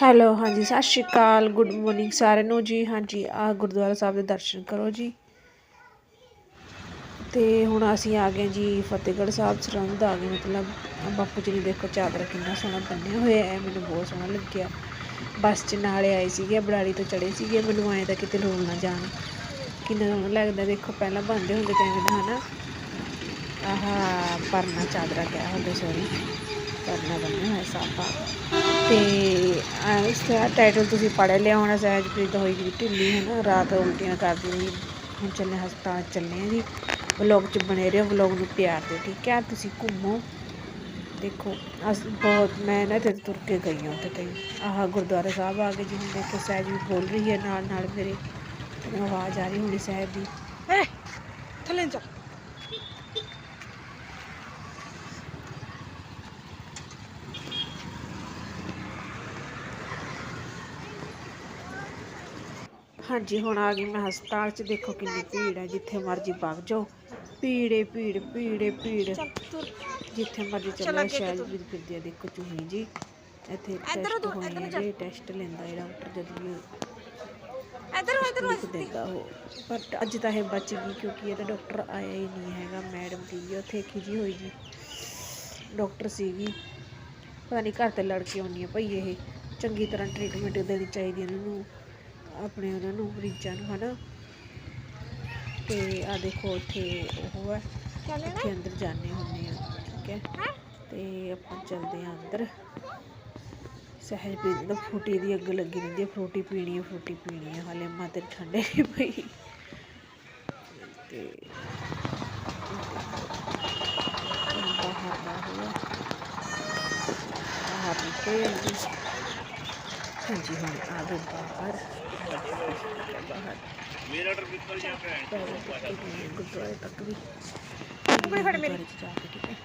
Hello, ਹਾਂਜੀ, ਸਤਿ ਸ਼੍ਰੀ ਅਕਾਲ, good morning ਸਾਰਿਆਂ ਨੂੰ ਜੀ। ਹਾਂਜੀ, ਆ ਗੁਰਦੁਆਰਾ ਸਾਹਿਬ ਦੇ ਦਰਸ਼ਨ ਕਰੋ ਜੀ। ਤੇ ਹੁਣ ਅਸੀਂ ਆ ਗਏ ਜੀ ਫਤਿਹਗੜ੍ਹ ਸਾਹਿਬ, ਸਰਹੰਦ ਆ ਗਏ। ਮਤਲਬ ਬਾਪੂ ਜੀ ਨੇ ਦੇਖੋ ਚਾਦਰ ਕਿੰਨਾ ਸੋਹਣਾ ਬੰਨਿਆ ਹੋਇਆ ਹੈ, ਮੈਨੂੰ ਬਹੁਤ ਸੋਹਣਾ ਲੱਗਿਆ। ਬੱਸ 'ਚ ਨਾਲੇ ਆਏ ਸੀਗੇ, ਬੜਾਲੀ ਤੋਂ ਚੜੇ ਸੀਗੇ। ਮੈਨੂੰ ਆਏ ਤਾਂ ਕਿਤੇ ਲੋਲ ਨਾ ਜਾਣ। ਕਿੰਨਾ ਸੋਹਣਾ ਲੱਗਦਾ, ਦੇਖੋ ਪਹਿਲਾਂ ਬੰਦੇ ਹੁੰਦੇ ਕਿਵੇਂ ਦਾ ਹਨਾ? ਆਹ, ਪਰਨਾ ਚਾਦਰਾ ਕਿਹਾ ਹੁੰਦੇ ਸੋਰੀ ਕਰਨਾ ਬੰਨਿਆ ਹੈ ਸਾਫਾ ਤੇ ਇਸ ਦਾ ਟਾਈਟਲ ਤੁਸੀਂ ਪੜ੍ਹ ਲਿਆ ਹੋਣਾ ਸਹਿਜਪ੍ਰੀਤ ਹੋਈ ਜੀ ਢਿੱਲੀ ਹੈ ਨਾ ਰਾਤ ਉਲਟੀਆਂ ਕਰਦੀ ਰਹੀ। ਹੁਣ ਚੱਲੇ ਹਸਪਤਾਲ, ਚੱਲੇ ਆ ਜੀ। ਵਲੌਗ 'ਚ ਬਣੇ ਰਹੋ ਵਲੌਗ ਨੂੰ ਪਿਆਰ ਦਿਓ, ਠੀਕ ਹੈ? ਤੁਸੀਂ ਘੁੰਮੋ। ਦੇਖੋ, ਅਸ, ਬਹੁਤ, ਮੈਂ ਨਾ ਤੇ ਤੁਰ ਕੇ ਗਈ ਹਾਂ, ਉੱਥੇ ਤੇ ਆਹ ਗੁਰਦੁਆਰਾ ਸਾਹਿਬ ਆ ਕੇ ਜੀ, ਹੁਣ ਦੇਖੋ ਸਹਿਜ ਵੀ ਬੋਲ ਰਹੀ ਹੈ ਨਾਲ ਨਾਲ ਮੇਰੇ। ਆਵਾਜ਼ ਆ ਰਹੀ ਹੋਣੀ ਸਹਿਜ ਦੀ। ਥੱਲੇ ਨੂੰ ਹਾਂਜੀ ਹੁਣ ਆ ਗਈ ਮੈਂ ਹਸਪਤਾਲ 'ਚ ਦੇਖੋ ਕਿੰਨੀ ਭੀੜ ਹੈ ਜਿੱਥੇ ਮਰਜ਼ੀ ਵਗ ਜਾਓ। ਭੀੜੇ ਭੀੜ ਭੀੜੇ ਭੀੜ। ਚੱਲ ਤੁਰ। ਜਿੱਥੇ ਮਰਜ਼ੀ ਚੱਲ ਸ਼ਾਇਦ ਵੀ ਫਿਰਦੀ ਆ ਦੇਖੋ ਚੂਹੀ ਜੀ। ਇੱਥੇ ਇੱਧਰ ਟੈਸਟ ਤੋਂ- ਹੋਣੇ ਜੀ। ਟੈਸਟ ਲੈਂਦਾ ਇਹ ਡਾਕਟਰ ਜਦ ਵੀ ਇਧਰ ਇਧਰ ਦਿੰਦਾ ਉਹ। ਪਰ ਅੱਜ ਤਾਂ ਇਹ ਬਚ ਗਈ ਕਿਉਂਕਿ ਇਹਦਾ ਡਾਕਟਰ ਆਇਆ ਹੀ ਨਹੀਂ ਹੈਗਾ ਮੈਡਮ ਸੀਗੀ ਉੱਥੇ ਖਿਜੀ ਹੋਈ ਜੀ। ਡਾਕਟਰ ਸੀਗੀ। ਪਤਾ ਨਹੀਂ ਘਰ ਤੇ ਲੜ ਕੇ ਆਉਣੀ ਹੈ ਭਈ ਇਹ ਚੰਗੀ ਤਰ੍ਹਾਂ ਟ੍ਰੀਟਮੈਂਟ ਦੇਣੀ ਚਾਹੀਦੀ ਇਹਨਾਂ ਨੂੰ। ਆਪਣੇ ਉਹਨਾਂ ਨੂੰ ਮਰੀਜ਼ਾਂ ਨੂੰ ਹਨਾ? ਤੇ ਆ ਦੇਖੋ ਉੱਥੇ ਉਹ ਹੈ ਇੱਥੇ ਅੰਦਰ ਜਾਣੇ ਹੁੰਦੇ ਆ ਠੀਕ ਹੈ? ਤੇ ਆਪਾਂ ਚੱਲਦੇ ਆ ਅੰਦਰ। ਸਹਿਜ ਪੀਣ ਦਾ ਫਰੂਟੀ ਦੀ ਅੱਗ ਲੱਗੀ ਰਹਿੰਦੀ ਹੈ ਫਰੂਟੀ ਪੀਣੀ ਹੈ ਫਰੂਟੀ ਪੀਣੀ ਹੈ ਹਾਲੇ ਮਾਂ ਤੇ ਠੰਡੇ ਨਹੀਂ ਪਈ। ਤੇ ਬਾਹਰ ਹੋਇਆ ਬਾਹਰ। ਨਿਕਲੇ ਹਾਂਜੀ ਹੁਣ ਆ ਗਏ ਬਾਹਰ। ਬਾਹਰ ਮੇਰਾ ਡਰ ਨਿਕਲ ਜਾਂਦਾ ਗੁਰਦੁਆਰੇ ਤੱਕ ਵੀ ਉਂਗਲੀ ਫੜ ਮੇਰੀ। ਜਾ ਕੇ ਠੀਕ ਹੈ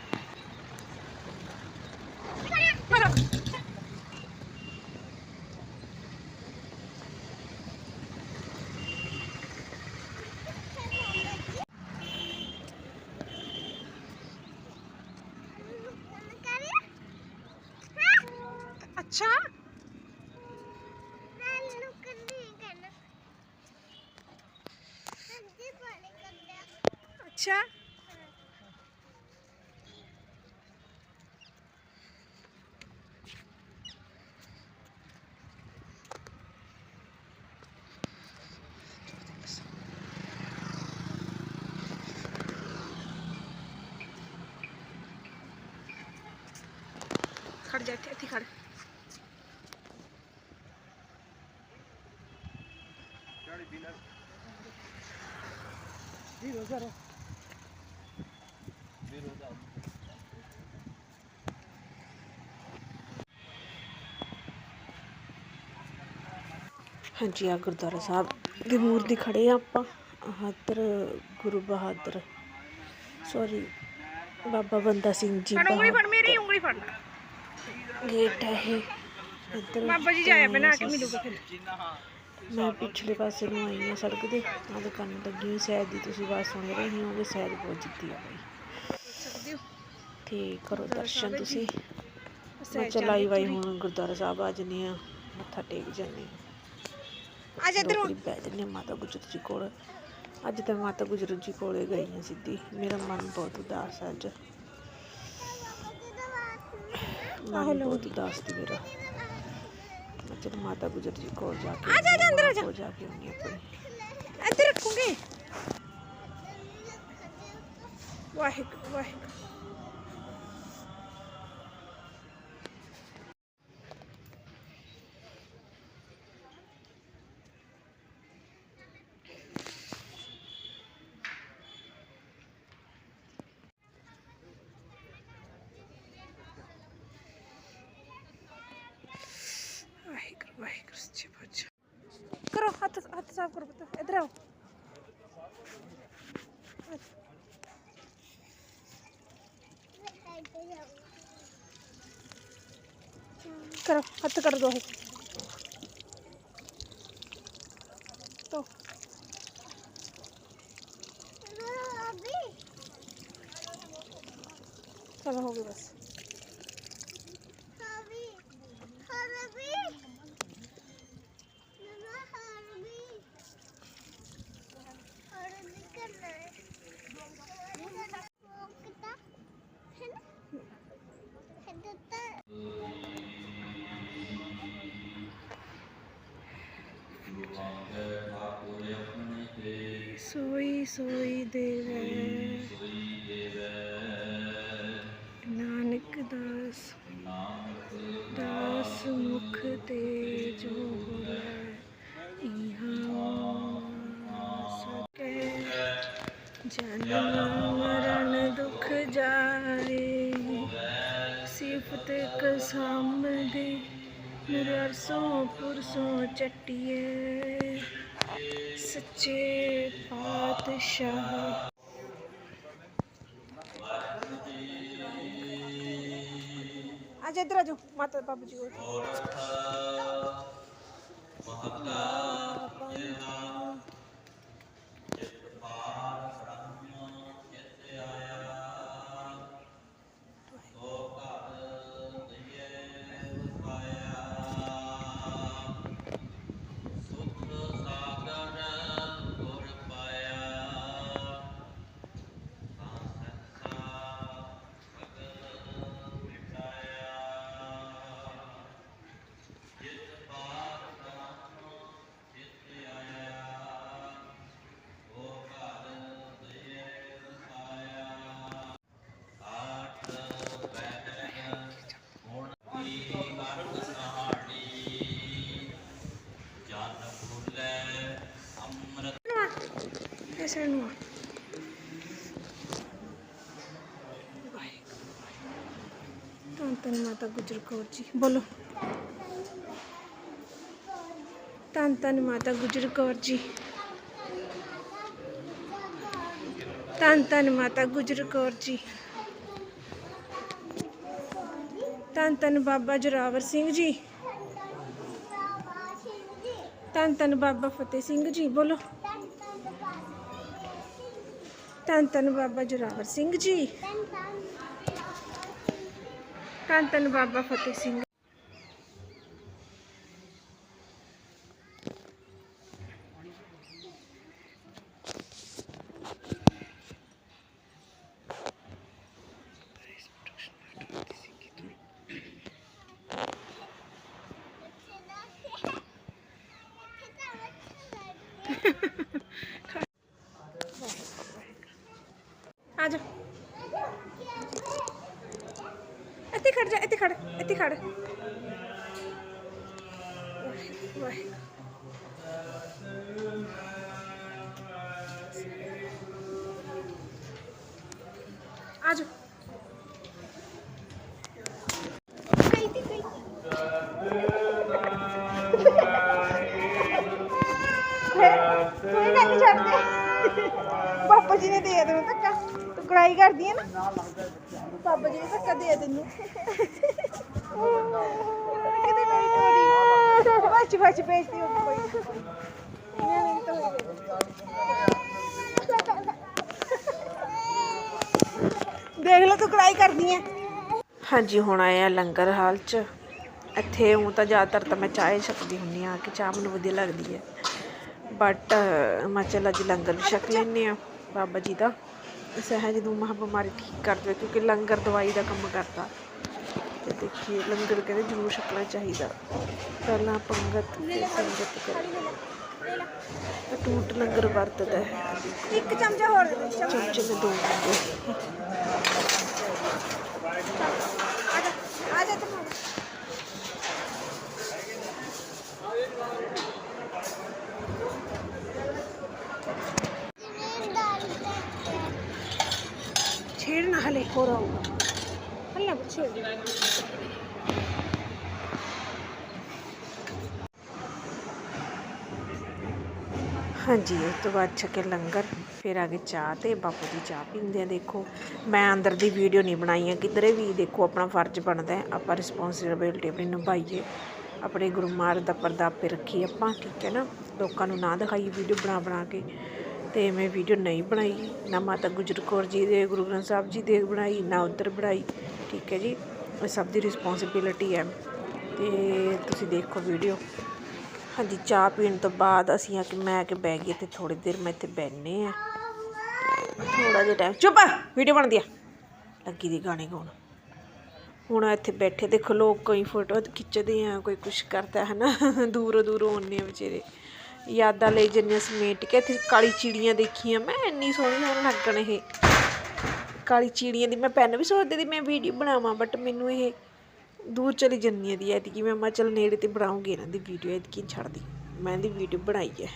ਅੱਛਾ ਖੜ ਜਾ ਇੱਥੇ ਇੱਥੇ ਖੜ ਹਾਂਜੀ ਆ ਗੁਰਦੁਆਰਾ ਸਾਹਿਬ ਦੀ ਮੂਰਤੀ ਖੜੇ ਆ ਆਪਾਂ। ਇੱਧਰ ਗੁਰੂ ਬਹਾਦਰ। ਸੌਰੀ ਬਾਬਾ ਬੰਦਾ ਸਿੰਘ ਜੀ ਉਂਗਲੀ ਫੜ ਮੇਰੀ ਉਂਗਲੀ ਫੜ। ਗੇਟ ਹੈ ਇਹ। ਇੱਧਰ ਬਾਬਾ ਜੀ ਜਾਇਆ ਬਣਾ ਕੇ ਮਿਲੂਗਾ ਫਿਰ। ਮੈਂ ਪਿਛਲੇ ਪਾਸੇ ਨੂੰ ਆਈ ਹਾਂ ਸੜਕ ਦੇ ਆਹ ਦੁਕਾਨ ਲੱਗੀ ਹੋਈ ਸ਼ਾਇਦ ਦੀ ਤੁਸੀਂ ਆਵਾਜ਼ ਸੁਣ ਰਹੇ ਹੋਗੇ ਸ਼ਾਇਦ ਬਹੁਤ ਜਿੱਤੀ ਆ ਬਈ ਹੋ? ਤੇ ਕਰੋ ਦਰਸ਼ਨ ਤੁਸੀਂ। ਮੈਂ ਚਲਾਈ ਵਾਈ ਹੁਣ ਗੁਰਦੁਆਰਾ ਸਾਹਿਬ ਆ ਜੰਨੇ ਆ ਮੱਥਾ ਟੇਕ ਜੰਨੇ ਆ ਜਾ ਇੱਧਰ ਬਹਿ ਜੰਨੇ ਮਾਤਾ ਗੁਜਰ ਜੀ ਕੋਲ। ਅੱਜ ਤਾਂ ਮਾਤਾ ਗੁਜਰ ਜੀ ਕੋਲੇ ਗਈ ਹਾਂ ਸਿੱਧੀ। ਮੇਰਾ ਮਨ ਬਹੁਤ ਉਦਾਸ ਹੈ ਅੱਜ। ਮਨ ਬਹੁਤ ਉਦਾਸ ਸੀ ਮੇਰਾ। ਚਲ ਮਾਤਾ ਗੁਜਰ ਜੀ ਕੋਲ ਜਾ ਕੇ ਆ ਜਾ, ਆ ਜਾ, ਅੰਦਰ ਆ ਜਾ। ਕੋਲ ਜਾ ਕੇ ਆਉਂਦੀ ਆਪਣੀ। ਇੱਧਰ ਰੱਖੂਗੇ। ਵਾਹਿਗੁਰੂ ਵਾਹਿਗੁਰੂ ਵਾਹਿਗੁਰੂ ਸੱਚੇ ਪਾਤਸ਼ਾਹ ਕਰੋ साफ करो पुत्र इधर आओ करो हथ कर दो तो चलो होगी बस ਸੋਈ ਸੋਈ ਦੇਵੈ। ਨਾਨਕ ਦਾਸ। ਦਾਸ ਮੁਖ ਤੇ ਜੋ ਮਰਨ ਦੁਖ ਜਾਏ। ਸਿਫਤ ਕਸਮ ਦੇ ਨਿਰਸੋ ਪੁਰਸੋ ਚੱਟੀਏ ਸੱਚੇ ਪਾਤਸ਼ਾਹ। ਅੱਜ ਇੱਧਰ ਆ ਜਾਓ ਮਾਤਾ ਬਾਬੂ ਜੀ ਕੋਲ ਐਸੇ ਤਾਂ ਤਨ ਮਾਤਾ ਗੁਜਰ ਕੌਰ ਜੀ ਬੋਲੋ ਤਾਂ ਤਨ ਮਾਤਾ ਗੁਜਰ ਕੌਰ ਜੀ ਤਾਂ ਤਨ ਮਾਤਾ ਗੁਜਰ ਕੌਰ ਜੀ ਤਾਂ ਤਨ ਬਾਬਾ ਜੋਰਾਵਰ ਸਿੰਘ ਜੀ ਤਾਂ ਤਨ ਬਾਬਾ ਫਤਿਹ ਸਿੰਘ ਜੀ ਬੋਲੋ ਧੰਨ ਧੰਨ ਬਾਬਾ ਜੋਰਾਵਰ ਸਿੰਘ ਜੀ ਧੰਨ ਧੰਨ ਬਾਬਾ ਫਤਿਹ ਸਿੰਘ ਆ ਜਾ ਇੱਥੇ ਖੜ ਜਾ ਇੱਥੇ ਖੜ। ਇੱਥੇ ਕੋਈ ਨਾ ਨਹੀਂ ਛੱਡਦੇ। ਬਾਬਾ ਜੀ ਨੇ ਦੇ ਦੇਣਾ ਧੱਕਾ। ਤੂੰ ਕੜਾਈ ਕਰਦੀ ਹੈ ਨਾ। ਬਾਬਾ ਜੀ ਨੇ ਧੱਕਾ ਦੇ ਤੈਨੂੰ ਕਿਤੇ ਨਹੀਂ ਚੋਰੀ ਬੱਚ ਬੱਚ ਬੇਇੱਜ਼ਤੀ ਹੋ ਗਈ ਕੋਈ ਇਹਨਾਂ ਨੇ ਤਾਂ ਹੋਈ ਦੇਖ ਲੈ ਤੂੰ ਕੜਾਈ ਕਰਦੀ ਹੈ ਹਾਂਜੀ, ਹੁਣ ਆਏ ਆ ਲੰਗਰ ਹਾਲ 'ਚ। ਇੱਥੇ ਹੂੰ ਤਾਂ ਜ਼ਿਆਦਾਤਰ ਤਾਂ ਮੈਂ ਚਾਹ ਹੀ ਛਕਦੀ ਹੁੰਦੀ ਆ ਕਿ ਚਾਹ ਮੈਨੂੰ ਵਧੀਆ ਲੱਗਦੀ ਹੈ। ਬਟ ਮੈਂ ਚਲ ਅੱਜ ਲੰਗਰ ਵੀ ਛਕ ਲੈਂਦੇ ਆ ਬਾਬਾ ਜੀ ਦਾ। ਸਹਿਜ ਨੂੰ ਮਹਾਂ ਬਿਮਾਰੀ ਠੀਕ ਕਰ ਦਿਓ ਕਿਉਂਕਿ ਲੰਗਰ ਦਵਾਈ ਦਾ ਕੰਮ ਕਰਦਾ। ਤੇ ਦੇਖੀਏ ਲੰਗਰ ਕਹਿੰਦੇ ਜ਼ਰੂਰ ਛਕਣਾ ਚਾਹੀਦਾ ਪਹਿਲਾਂ ਪੰਗਤ ਤੇ ਸੰਗਤ ਕਰੇ ਅਟੂਟ ਲੰਗਰ ਵਰਤਦਾ ਹੈ ਇੱਕ ਚਮਚਾ ਹੋਰ ਦੇ ਦੇ ਚਮਚਾ ਚਮਚੇ में दो होंगे ਆ ਜਾ ਆ ਜਾ ਤੂੰ ਛੇੜ ਨਾ ਹਲੇ ਹੋ ਰਹਾ ਹਲੇ ਨਾ ਹਾਂਜੀ ਉਸ ਤੋਂ ਬਾਅਦ ਛਕੇ ਲੰਗਰ, ਫਿਰ ਆ ਗਏ ਚਾਹ ਤੇ ਬਾਪੂ ਦੀ ਚਾਹ ਪੀਂਦੇ ਆ, ਦੇਖੋ। ਮੈਂ ਅੰਦਰ ਦੀ ਵੀਡੀਓ ਨਹੀਂ ਬਣਾਈ ਹੈ ਕਿਧਰੇ ਵੀ ਦੇਖੋ, ਆਪਣਾ ਫਰਜ਼ ਬਣਦਾ ਆਪਾਂ ਰਿਸਪੌਂਸਿਬਿਲਟੀ ਆਪਣੀ ਨਿਭਾਈਏ। ਆਪਣੇ ਗੁਰੂ ਮਹਾਰਾਜ ਦਾ ਪਰਦਾ ਆਪੇ ਰੱਖੀ ਆਪਾਂ, ਠੀਕ ਹੈ ਨਾ? ਲੋਕਾਂ ਨੂੰ ਨਾ ਦਿਖਾਈਏ ਵੀਡੀਓ ਬਣਾ ਬਣਾ ਕੇ। ਤੇ ਮੈਂ ਵੀਡੀਓ ਨਹੀਂ ਬਣਾਈ, ਨਾ ਮਾਤਾ ਗੁਜਰ ਕੌਰ ਜੀ ਦੇ, ਗੁਰੂ ਗ੍ਰੰਥ ਸਾਹਿਬ ਜੀ ਦੇ ਬਣਾਈ, ਨਾ ਉੱਧਰ ਬਣਾਈ। ਠੀਕ ਹੈ ਜੀ, ਇਹ ਸਭ ਦੀ ਰਿਸਪੌਂਸਿਬਿਲਟੀ ਹੈ। ਤੇ ਤੁਸੀਂ ਦੇਖੋ ਵੀਡੀਓ। ਹਾਂਜੀ, ਚਾਹ ਪੀਣ ਤੋਂ ਬਾਅਦ ਅਸੀਂ ਆ ਕੇ ਮੈਂ ਕਿ ਬਹਿ ਗਈ ਤੇ ਥੋੜੀ ਦੇਰ ਮੈਂ ਇੱਥੇ ਬੈਠਨੇ ਆ ਥੋੜਾ ਜਿਹਾ ਟਾਈਮ ਚੁੱਪ! ਵੀਡੀਓ ਬਣਦੀ ਆ। ਲੱਗੀ ਦੀ ਗਾਣੇ ਗਾਉਣ। ਹੁਣ ਇੱਥੇ ਬੈਠੇ ਦੇਖੋ, ਲੋਕ ਕੋਈ ਫੋਟੋ ਖਿੱਚਦੇ ਆ, ਕੋਈ ਕੁਛ ਕਰਦਾ ਹੈ ਨਾ, ਦੂਰੋਂ ਦੂਰੋਂ ਆਉਂਦੇ ਆ ਵਿਚਾਰੇ। ਯਾਦਾਂ ਲਈ ਜਿੰਨੇ ਸਮੇਟ ਕੇ ਇੱਥੇ ਕਾਲੀ ਚਿੜੀਆਂ ਦੇਖੀਆਂ। ਮੈਂ ਇੰਨੀ ਸੋਹਣੀ ਸੋਹਣੀ ਲੱਗਣ ਇਹ। ਕਾਲੀ ਚਿੜੀਆਂ ਦੀ ਮੈਂ ਪੈਨ ਵੀ ਸੋਚਦੀ ਸੀ ਮੈਂ ਵੀਡੀਓ ਬਣਾਵਾਂ ਬਟ ਮੈਨੂੰ ਇਹ ਦੂਰ ਚਲੀ ਜੰਨੀ ਹੈ ਦੀ ਐਤਕੀ। ਮੈਂ ਮਾ ਚਲ ਨੇੜੇ ਤੇ ਬਣਾਉਂਗੀ ਇਹਨਾਂ ਦੀ ਵੀਡੀਓ ਐਤਕੀ ਨੀ ਛੱਡਦੀ। ਮੈਂ ਇਹਦੀ ਵੀਡੀਓ ਬਣਾਈ ਹੈ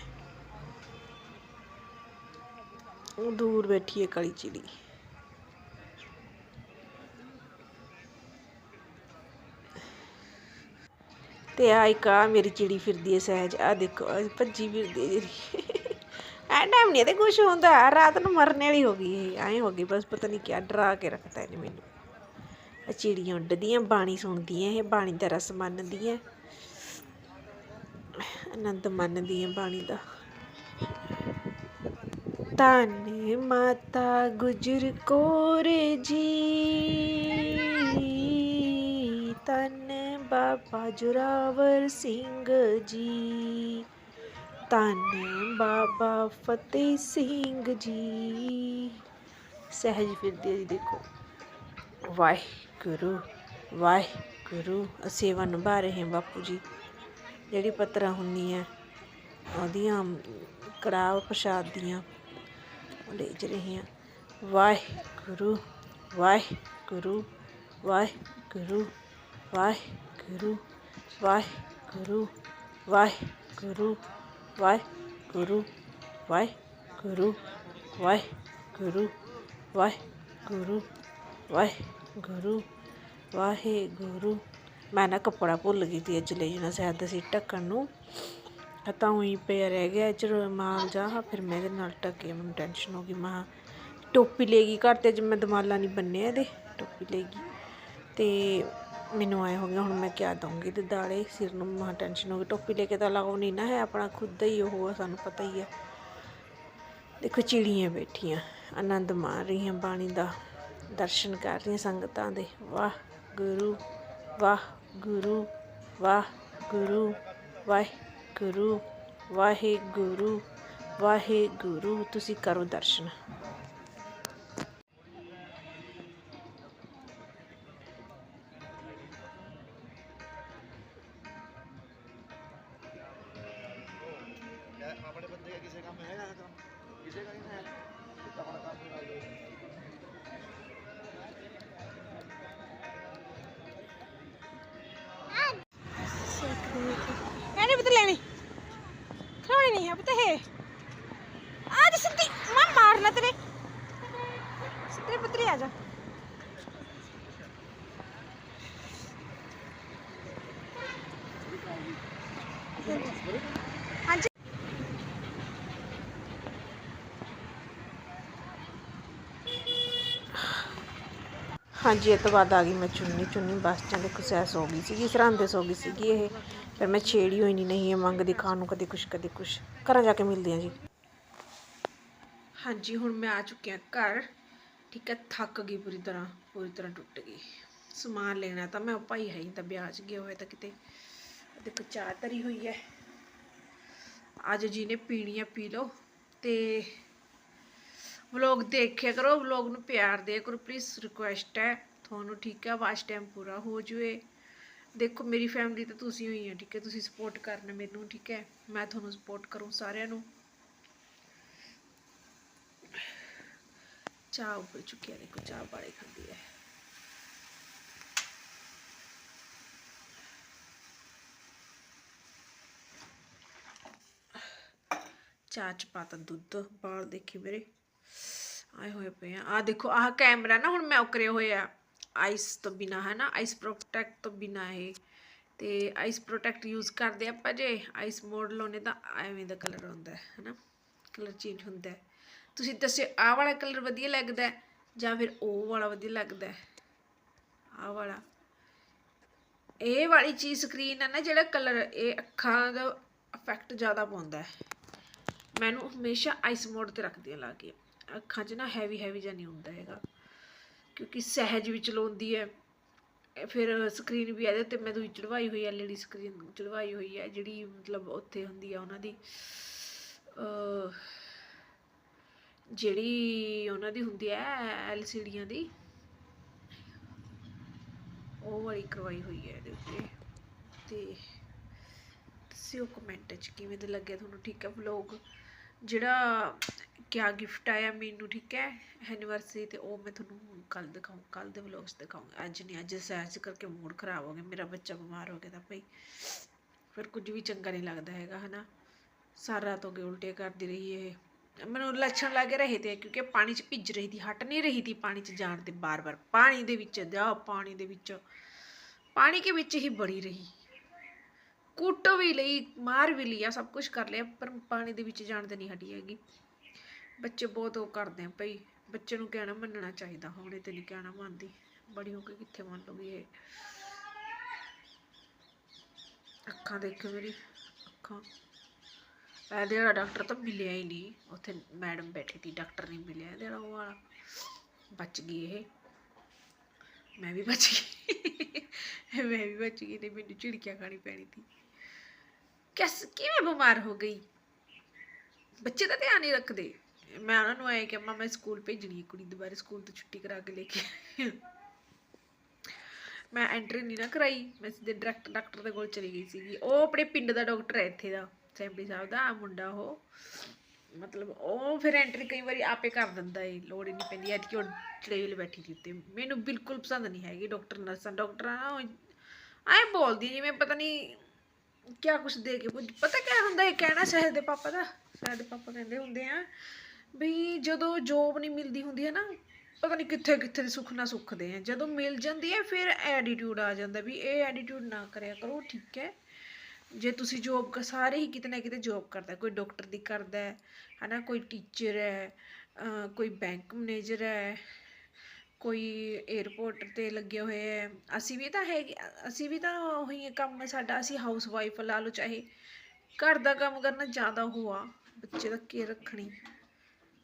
ਦੂਰ ਬੈਠੀ ਹੈ ਕਾਲੀ ਚਿੜੀ। ਤੇ ਆ ਇੱਕ ਆ ਮੇਰੀ ਚਿੜੀ ਫਿਰਦੀ ਹੈ ਸਹਿਜ, ਆ ਦੇਖੋ ਭੱਜੀ ਫਿਰਦੀ ਹੈ ਜਿਹੜੀ। ਐ ਟਾਈਮ ਨਹੀਂ ਤੇ ਕੁਝ ਹੁੰਦਾ ਰਾਤ ਨੂੰ ਮਰਨੇ ਵਾਲੀ ਹੋ ਗਈ ਇਹ, ਐਂ ਹੋ ਗਈ, ਬਸ ਪਤਾ ਨਹੀਂ ਕਿਆ ਡਰਾ ਕੇ ਰੱਖਤਾ ਇਹਨੇ ਮੈਨੂੰ। ਇਹ ਚਿੜੀਆਂ ਉੱਡਦੀਆਂ, ਬਾਣੀ ਸੁਣਦੀਆਂ, ਇਹ ਬਾਣੀ ਦਾ ਰਸ ਮੰਨਦੀਆਂ। ਆਨੰਦ ਮੰਨਦੀਆਂ ਬਾਣੀ ਦਾ। ਤਾਨੇ ਮਾਤਾ ਗੁਜਰ ਕੌਰ ਜੀ। ਬਾਬਾ ਜੁਰਾਵਰ ਸਿੰਘ ਜੀ। ਤਨ ਬਾਬਾ ਫਤਿਹ ਸਿੰਘ ਜੀ। ਸਹਿਜ ਫਿਰਦੇ ਜੀ ਦੇਖੋ। ਵਾਹਿਗੁਰੂ ਵਾਹਿਗੁਰੂ ਸੇਵਾ ਨਿਭਾ ਰਹੇ ਹਾਂ ਬਾਪੂ ਜੀ। ਜਿਹੜੀ ਪੱਤਰਾਂ ਹੁੰਦੀਆਂ, ਉਹਦੀਆਂ ਕੜਾਹ ਪ੍ਰਸ਼ਾਦ ਦੀਆਂ ਲੇਜ ਰਹੇ ਹਾਂ। ਵਾਹਿਗੁਰੂ ਵਾਹਿਗੁਰੂ ਵਾਹਿਗੁਰੂ। ਵਾਹਿਗੁਰੂ ਵਾਹਿਗੁਰੂ ਵਾਹਿਗੁਰੂ ਵਾਹਿਗੁਰੂ ਵਾਹਿਗੁਰੂ ਵਾਹਿਗੁਰੂ ਵਾਹਿਗੁਰੂ ਵਾਹਿਗੁਰੂ ਵਾਹਿਗੁਰੂ। ਮੈਂ ਨਾ ਕੱਪੜਾ ਭੁੱਲ ਗਈ ਤੀ ਅੱਜ ਲੈ ਜਾਣਾ ਸ਼ਾਇਦ ਅਸੀਂ ਢੱਕਣ ਨੂੰ। ਤਾਂ ਉਹੀ ਪਿਆ ਰਹਿ ਗਿਆ ਚ ਰੁਮਾਲ ਜਾ, ਫਿਰ ਮੈਂ ਇਹਦੇ ਨਾਲ ਢੱਕੇ, ਮੈਨੂੰ ਟੈਨਸ਼ਨ ਹੋ ਗਈ। ਮੈਂ ਟੋਪੀ ਲੈ ਗਈ ਘਰ ਤੇ, ਅੱਜ ਮੈਂ ਦਮਾਲਾ ਨਹੀਂ ਬੰਨਿਆ ਇਹਦੇ, ਟੋਪੀ ਲੈ ਗਈ। ਤੇ ਮੈਨੂੰ ਆਏ ਹੋ ਗਿਆ, ਹੁਣ ਮੈਂ ਕਿਆ ਦਊਂਗੀ ਤੇ ਦਾਲੇ ਸਿਰ ਨੂੰ, ਮਹਾ ਟੈਨਸ਼ਨ ਹੋ ਗਈ, ਟੋਪੀ ਲੈ ਕੇ ਤਾਂ ਲਾਉ ਨਹੀਂ ਨਾ ਹੈ ਆਪਣਾ ਖੁਦ ਦਾ ਹੀ ਉਹ ਸਾਨੂੰ ਪਤਾ ਹੀ ਹੈ ਦੇਖੋ ਚਿੜੀਆਂ ਬੈਠੀਆਂ, ਆਨੰਦ ਮਾਣ ਰਹੀਆਂ, ਬਾਣੀ ਦਾ ਦਰਸ਼ਨ ਕਰ ਰਹੀਆਂ ਸੰਗਤਾਂ ਦੇ। ਵਾਹ ਗੁਰੂ ਵਾਹ ਗੁਰੂ ਵਾਹ ਗੁਰੂ ਵਾਹਿਗੁਰੂ ਵਾਹਿਗੁਰੂ ਵਾਹਿਗੁਰੂ ਤੁਸੀਂ ਕਰੋ ਦਰਸ਼ਨ। किसी का नहीं है ਹਾਂਜੀ, ਇਹ ਤੋਂ ਬਾਅਦ ਆ ਗਈ ਮੈਂ ਚੁੰਨੀ ਚੁੰਨੀ ਬਸ ਚ ਦੇਖੋ ਸੈ ਸੋ ਗਈ ਸੀਗੀ ਸਰਾਂਦੇ ਸੋ ਗਈ ਸੀਗੀ ਇਹ। ਫਿਰ ਮੈਂ ਛੇੜੀ ਹੋਈ ਨਹੀਂ ਨਹੀਂ ਇਹ ਮੰਗਦੀ ਖਾਣ ਨੂੰ ਕਦੇ ਕੁਛ ਕਦੇ ਕੁਛ। ਘਰਾਂ ਜਾ ਕੇ ਮਿਲਦੇ ਆ ਜੀ। ਹਾਂਜੀ, ਹੁਣ ਮੈਂ ਆ ਚੁੱਕਿਆ ਘਰ। ਠੀਕ ਹੈ, ਥੱਕ ਗਈ ਪੂਰੀ ਤਰ੍ਹਾਂ ਪੂਰੀ ਤਰ੍ਹਾਂ ਟੁੱਟ ਗਈ। ਸਮਾਨ ਲੈਣਾ ਤਾਂ ਮੈਂ, ਉਹ ਭਾਈ ਹੈ ਹੀ ਤਾਂ ਵਿਆਹ 'ਚ ਗਿਆ ਹੋਇਆ ਤਾਂ ਕਿਤੇ। ਦੇਖੋ, ਚਾਹ ਧਰੀ ਹੋਈ ਹੈ। ਅੱਜ ਜੀ ਨੇ ਪੀਣੀ ਆ ਪੀ ਲਓ ਤੇ ਵਲੌਗ ਦੇਖਿਆ ਕਰੋ, ਵਲੌਗ ਨੂੰ ਪਿਆਰ ਦਿਆ ਕਰੋ ਪਲੀਜ਼ ਰਿਕੁਐਸਟ ਹੈ। ਤੁਹਾਨੂੰ ਠੀਕ ਹੈ ਵਾਚ ਟਾਈਮ ਪੂਰਾ ਹੋ ਜੂਏ ਦੇਖੋ, ਮੇਰੀ ਫੈਮਿਲੀ ਤਾਂ ਤੁਸੀਂ ਹੋਈ ਹੈ ਠੀਕ ਹੈ ਤੁਸੀਂ ਸਪੋਰਟ ਕਰਨਾ ਮੈਨੂੰ, ਠੀਕ ਹੈ ਮੈਂ ਤੁਹਾਨੂੰ ਸਪੋਰਟ ਕਰੂੰ ਸਾਰਿਆਂ ਨੂੰ। ਚਾਹ ਉੱਪਰ ਚੁੱਕਿਆ, ਦੇਖੋ, ਚਾਹ ਬਾੜੇ ਖਾਂਦੀ ਹੈ। ਚਾਹ ਚ ਪਾਤਾ ਦੁੱਧ, ਬਾਹਰ ਦੇਖੀ ਮੇਰੇ। ਆਏ ਹੋਏ ਪਏ ਆ। ਆ ਦੇਖੋ, ਆਹ ਕੈਮਰਾ ਨਾ ਹੁਣ ਮੈਂ ਉਕਰੇ ਹੋਏ ਆ ਆਈਸ ਤੋਂ ਬਿਨਾ ਹੈ ਨਾ ਆਈਸ ਪ੍ਰੋਟੈਕਟ ਤੋਂ ਬਿਨਾ ਇਹ। ਤੇ ਆਈਸ ਪ੍ਰੋਟੈਕਟ ਯੂਜ਼ ਕਰਦੇ ਆਪਾਂ ਜੇ, ਆਈਸ ਮੋਡ ਲਾਉਨੇ ਤਾਂ ਐਵੇਂ ਦਾ ਕਲਰ ਆਉਂਦਾ ਹੈ ਨਾ ਕਲਰ ਚੇਂਜ ਹੁੰਦਾ। ਹੈ ਤੁਸੀਂ ਦੱਸਿਓ, ਆਹ ਵਾਲਾ ਕਲਰ ਵਧੀਆ ਲੱਗਦਾ ਜਾਂ ਫਿਰ ਉਹ ਵਾਲਾ ਵਧੀਆ ਲੱਗਦਾ ਆਹ ਵਾਲਾ। ਇਹ ਵਾਲੀ ਚੀਜ਼ ਸਕਰੀਨ ਹੈ ਨਾ, ਜਿਹੜਾ ਕਲਰ, ਇਹ ਅੱਖਾਂ ਦਾ ਇਫੈਕਟ ਜ਼ਿਆਦਾ ਪਾਉਂਦਾ ਹੈ। ਮੈਨੂੰ ਹਮੇਸ਼ਾ ਆਈਸ ਮੋਡ ਤੇ ਰੱਖਦੀ ਆ ਲਾ ਕੇ। ਅੱਖਾਂ 'ਚ ਨਾ ਹੈਵੀ ਹੈਵੀ ਜਿਹਾ ਨਹੀਂ ਹੁੰਦਾ ਹੈਗਾ। ਕਿਉਂਕਿ ਸਹਿਜ ਵੀ ਚਲਾਉਂਦੀ ਹੈ। ਫਿਰ ਸਕਰੀਨ ਵੀ ਇਹਦੇ ਉੱਤੇ ਮੈਂ ਦੂਜੀ ਚੜਵਾਈ ਹੋਈ ਹੈ ਐਲਈਡੀ ਸਕਰੀਨ ਚੜਵਾਈ ਹੋਈ ਹੈ, ਜਿਹੜੀ ਮਤਲਬ ਉੱਥੇ ਹੁੰਦੀ ਹੈ ਉਹਨਾਂ ਦੀ। ਜਿਹੜੀ ਉਹਨਾਂ ਦੀ ਹੁੰਦੀ ਹੈ ਐਲਸੀਡੀਆਂ ਦੀ। ਉਹ ਵਾਲੀ ਕਰਵਾਈ ਹੋਈ ਹੈ ਇਹਦੇ ਉੱਤੇ। ਤੇ ਦੱਸਿਓ ਕਮੈਂਟ 'ਚ ਕਿਵੇਂ ਦੇ ਲੱਗਿਆ ਤੁਹਾਨੂੰ? ਠੀਕ ਹੈ ਵਲੌਗ ਜਿਹੜਾ ਕਿਆ ਗਿਫਟ ਆਇਆ ਮੈਨੂੰ, ਠੀਕ ਹੈ ਐਨੀਵਰਸਰੀ ਤੇ ਉਹ ਮੈਂ ਤੁਹਾਨੂੰ ਕੱਲ ਦਿਖਾਉਂ ਕੱਲ ਦੇ ਵਲੌਗਸ ਦਿਖਾਉਂਗੀ ਅੱਜ ਨਹੀਂ, ਅੱਜ ਸੈਚ ਕਰਕੇ ਮੂਡ ਖਰਾਬ ਹੋ ਗਿਆ, ਮੇਰਾ ਬੱਚਾ ਬਿਮਾਰ ਹੋ ਗਿਆ ਤਾਂ ਭਈ ਫਿਰ ਕੁਝ ਵੀ ਚੰਗਾ ਨਹੀਂ ਲੱਗਦਾ ਹੈਗਾ, ਹਨਾ? ਸਾਰਾ ਤੋਂ ਹੋ ਉਲਟੇ ਕਰਦੀ ਰਹੀ ਇਹ ਮੈਨੂੰ ਲੱਛਣ ਲੱਗ ਰਹੇ ਤੇ ਕਿਉਂਕਿ ਪਾਣੀ 'ਚ ਭਿੱਜ ਰਹੀ ਸੀ, ਹਟ ਨਹੀਂ ਰਹੀ ਸੀ ਪਾਣੀ 'ਚ ਜਾਣ ਤੇ ਬਾਰ-ਬਾਰ। ਪਾਣੀ ਦੇ ਵਿੱਚ, ਜਾ ਪਾਣੀ ਦੇ ਵਿੱਚ, ਪਾਣੀ ਕੇ ਵਿੱਚ ਹੀ ਬੜੀ ਰਹੀ। ਕੁੱਟ ਵੀ ਲਈ, ਮਾਰ ਵੀ ਲਿਆ ਸਭ ਕੁਝ ਕਰ ਲਿਆ, ਪਰ ਪਾਣੀ ਦੇ ਵਿੱਚ ਜਾਣ ਤੇ ਨਹੀਂ ਹਟੀ ਹੈਗੀ। ਬੱਚੇ ਬਹੁਤ ਉਹ ਕਰਦੇ ਆ ਭਈ, ਬੱਚੇ ਨੂੰ ਕਹਿਣਾ ਮੰਨਣਾ ਚਾਹੀਦਾ, ਹੁਣੇ ਤੇ ਨਹੀਂ ਕਹਿਣਾ ਮੰਨਦੀ। ਬੜੀ ਹੋ ਕੇ ਕਿੱਥੇ ਮੰਨ ਲੂਗੀ ਇਹ? ਅੱਖਾਂ ਦੇਖੋ ਮੇਰੀ, ਅੱਖਾਂ। ਇਹਦੇ ਵਾਲਾ ਡਾਕਟਰ ਤਾਂ ਮਿਲਿਆ ਹੀ ਨਹੀਂ, ਉੱਥੇ ਮੈਡਮ ਬੈਠੀ ਸੀ ਡਾਕਟਰ ਨਹੀਂ ਮਿਲਿਆ ਇਹਦੇ ਵਾਲਾ, ਉਹ ਵਾਲਾ। ਬਚ ਗਈ ਇਹ। ਮੈਂ ਵੀ ਬਚ ਗਈ। ਮੈਂ ਵੀ ਬਚ ਗਈ ਤੇ ਮੈਨੂੰ ਝਿੜਕੀਆਂ ਖਾਣੀ ਪੈਣੀ ਸੀ ਕਿਸ ਕਿਵੇਂ ਬਿਮਾਰ ਹੋ ਗਈ? ਬੱਚੇ ਤਾਂ ਧਿਆਨ ਨਹੀਂ ਰੱਖਦੇ। ਮੈਂ ਉਹਨਾਂ ਨੂੰ ਆਏ ਕਿ ਮੈਂ ਸਕੂਲ ਭੇਜਣੀ ਕੁੜੀ ਦੁਬਾਰਾ, ਸਕੂਲ ਤੋਂ ਛੁੱਟੀ ਕਰਾ ਕੇ ਲੈ ਕੇ ਆਈ। ਮੈਂ ਐਂਟਰੀ ਨਹੀਂ ਨਾ ਕਰਾਈ। ਮੈਂ ਸਿੱਧੇ ਡਾਇਰੈਕਟ ਡਾਕਟਰ ਦੇ ਕੋਲ ਚਲੀ ਗਈ ਸੀਗੀ। ਉਹ ਆਪਣੇ ਪਿੰਡ ਦਾ ਡਾਕਟਰ ਹੈ ਇੱਥੇ ਦਾ ਸੈਂਪੀ ਸਾਹਿਬ ਦਾ ਮੁੰਡਾ ਉਹ। ਮਤਲਬ ਉਹ ਫਿਰ ਐਂਟਰੀ ਕਈ ਵਾਰੀ ਆਪੇ ਕਰ ਦਿੰਦਾ ਏ, ਲੋੜ ਹੀ ਨਹੀਂ ਪੈਂਦੀ। ਐਤਕੀ ਉਹ ਟ੍ਰੇਲ ਬੈਠੀ ਸੀ ਉੱਤੇ। ਮੈਨੂੰ ਬਿਲਕੁਲ ਪਸੰਦ ਨਹੀਂ ਹੈਗੀ ਡਾਕਟਰ ਨਰਸਾਂ ਡਾਕਟਰਾਂ ਨਾ ਆਏ ਬੋਲਦੀ ਜਿਵੇਂ ਪਤਾ ਨਹੀਂ ਕਿਆ ਕੁਛ ਦੇ ਕੇ ਕੁਝ ਪਤਾ ਕਿਆ ਹੁੰਦਾ ਇਹ ਕਹਿਣਾ ਸ਼ਾਇਦ ਦੇ ਪਾਪਾ ਦਾ, ਸ਼ਾਇਦ ਦੇ ਪਾਪਾ ਕਹਿੰਦੇ ਹੁੰਦੇ ਆ ਵੀ ਜਦੋਂ ਜੋਬ ਨਹੀਂ ਮਿਲਦੀ ਹੁੰਦੀ ਹੈ ਨਾ, ਪਤਾ ਨਹੀਂ ਕਿੱਥੇ ਕਿੱਥੇ ਦੇ ਸੁੱਖ ਨਾ ਸੁੱਖਦੇ ਆ, ਜਦੋਂ ਮਿਲ ਜਾਂਦੀ ਹੈ ਫਿਰ ਐਟੀਟਿਊਡ ਆ ਜਾਂਦਾ ਵੀ ਇਹ ਐਟੀਟਿਊਡ ਨਾ ਕਰਿਆ ਕਰੋ, ਠੀਕ ਹੈ। ਜੇ ਤੁਸੀਂ ਜੋਬ ਕਰ ਸਾਰੇ ਹੀ ਕਿਤੇ ਨਾ ਕਿਤੇ ਜੋਬ ਕਰਦਾ, ਕੋਈ ਡਾਕਟਰ ਦੀ ਕਰਦਾ ਹੈ ਨਾ ਕੋਈ ਟੀਚਰ ਹੈ, ਅਹ ਕੋਈ ਬੈਂਕ ਮੈਨੇਜਰ ਹੈ ਕੋਈ 에어ਪੋਰਟ ਤੇ ਲੱਗੇ ਹੋਏ ਹੈ ਅਸੀਂ ਵੀ ਤਾਂ ਹੈਗੇ, ਅਸੀਂ ਵੀ ਤਾਂ ਉਹੀ ਹੈ ਕੰਮ ਸਾਡਾ, ਅਸੀਂ ਹਾਊਸ ਵਾਈਫ ਲਾ ਲਓ ਚਾਹੇ। ਘਰ ਦਾ ਕੰਮ ਕਰਨਾ ਜ਼ਿਆਦਾ ਹੋਆ ਬੱਚੇ ਦਾ ਕੇਅਰ ਰੱਖਣੀ।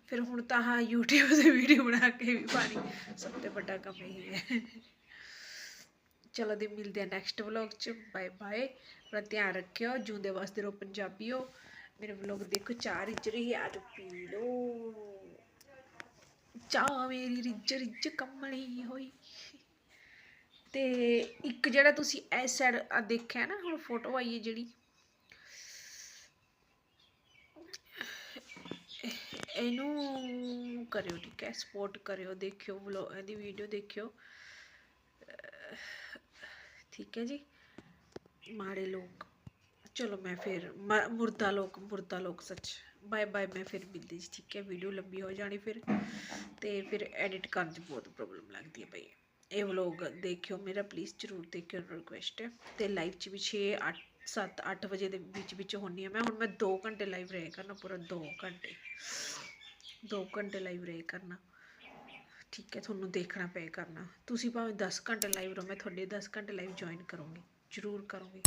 ਫਿਰ ਹੁਣ ਤਾਂ ਹਾਂ YouTube ਤੇ ਵੀਡੀਓ ਬਣਾ ਕੇ ਵੀ ਪਾਣੀ। ਸਭ ਤੋਂ ਵੱਡਾ ਕੰਮ ਇਹ ਹੈ। ਚਲੋ ਦੀ ਮਿਲਦੇ ਆ ਨੈਕਸਟ ਵਲੌਗ ਚ। ਬਾਏ ਬਾਏ ਆਪਣਾ ਧਿਆਨ ਰੱਖਿਓ ਜੂੰਦੇ ਵਾਸਤੇ ਰੋ ਪੰਜਾਬੀਓ। ਮੇਰੇ ਵਲੌਗ ਦੇਖੋ ਚਾਹ ਰਿੱਝ ਰਹੀ ਹੈ ਆਜੋ ਪੀ ਲਓ। ਚਾਹ ਮੇਰੀ ਰਿੱਝ ਰਿੱਝ ਕੰਮਲੀ ਹੋਈ। ਤੇ ਇੱਕ ਜਿਹੜਾ ਤੁਸੀਂ ਇਸ ਸਾਈਡ ਦੇਖਿਆ ਨਾ, ਹੁਣ ਫੋਟੋ ਆਈ ਹੈ ਜਿਹੜੀ। ਇਹਨੂੰ ਕਰਿਓ ਠੀਕ ਹੈ ਸਪੋਰਟ ਕਰਿਓ, ਦੇਖਿਓ ਵਲੋ ਇਹਦੀ ਵੀਡੀਓ ਦੇਖਿਓ। ਠੀਕ ਹੈ ਜੀ, ਮਾੜੇ ਲੋਕ। ਚਲੋ ਮੈਂ ਫਿਰ, ਮ- ਮੁਰਦਾ ਲੋਕ ਮੁਰਦਾ ਲੋਕ ਸੱਚ। ਬਾਏ ਬਾਏ, ਮੈਂ ਫਿਰ ਮਿਲਦੀ ਜੀ, ਠੀਕ ਹੈ ਵੀਡੀਓ ਲੰਬੀ ਹੋ ਜਾਣੀ ਫਿਰ। ਤੇ ਫਿਰ ਐਡਿਟ ਕਰਨ 'ਚ ਬਹੁਤ ਪ੍ਰੋਬਲਮ ਲੱਗਦੀ ਹੈ ਬਈ। ਇਹ ਵਲੋਗ ਦੇਖਿਓ ਮੇਰਾ ਪਲੀਜ਼ ਜ਼ਰੂਰ ਦੇਖਿਓ ਰਿਕੁਐਸਟ ਹੈ ਤੇ ਲਾਈਵ 'ਚ ਵੀ 6 8 7 8 ਵਜੇ ਦੇ ਵਿੱਚ ਵਿੱਚ ਹੁੰਨੀ ਆ ਮੈਂ। ਹੁਣ ਮੈਂ 2 ਘੰਟੇ ਲਾਈਵ ਰਹੇ ਕਰਨਾ, ਪੂਰਾ 2 ਘੰਟੇ। 2 ਘੰਟੇ ਲਾਈਵ ਰਹੇ ਕਰਨਾ। ਠੀਕ ਹੈ, ਤੁਹਾਨੂੰ ਦੇਖਣਾ ਪਏ ਕਰਨਾ। ਤੁਸੀਂ ਭਾਵੇਂ 10 ਘੰਟੇ ਲਾਈਵ ਰਹੋ, ਮੈਂ ਤੁਹਾਡੇ 10 ਘੰਟੇ ਲਾਈਵ ਜੁਆਇਨ ਕਰੂੰਗੀ। ਜ਼ਰੂਰ ਕਰੂੰਗੀ।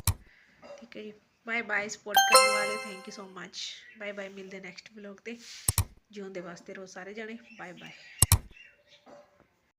ਠੀਕ ਹੈ ਜੀ। ਬਾਏ ਬਾਏ ਸਪੋਰਟ ਕਰਨ ਵਾਲੇ thank you so much bye bye ਮਿਲਦੇ ਨੈਕਸਟ ਵਲੌਗ ਤੇ। ਜਿਉਂਦੇ ਵਾਸਤੇ ਰੋ ਸਾਰੇ ਜਾਣੇ। Bye bye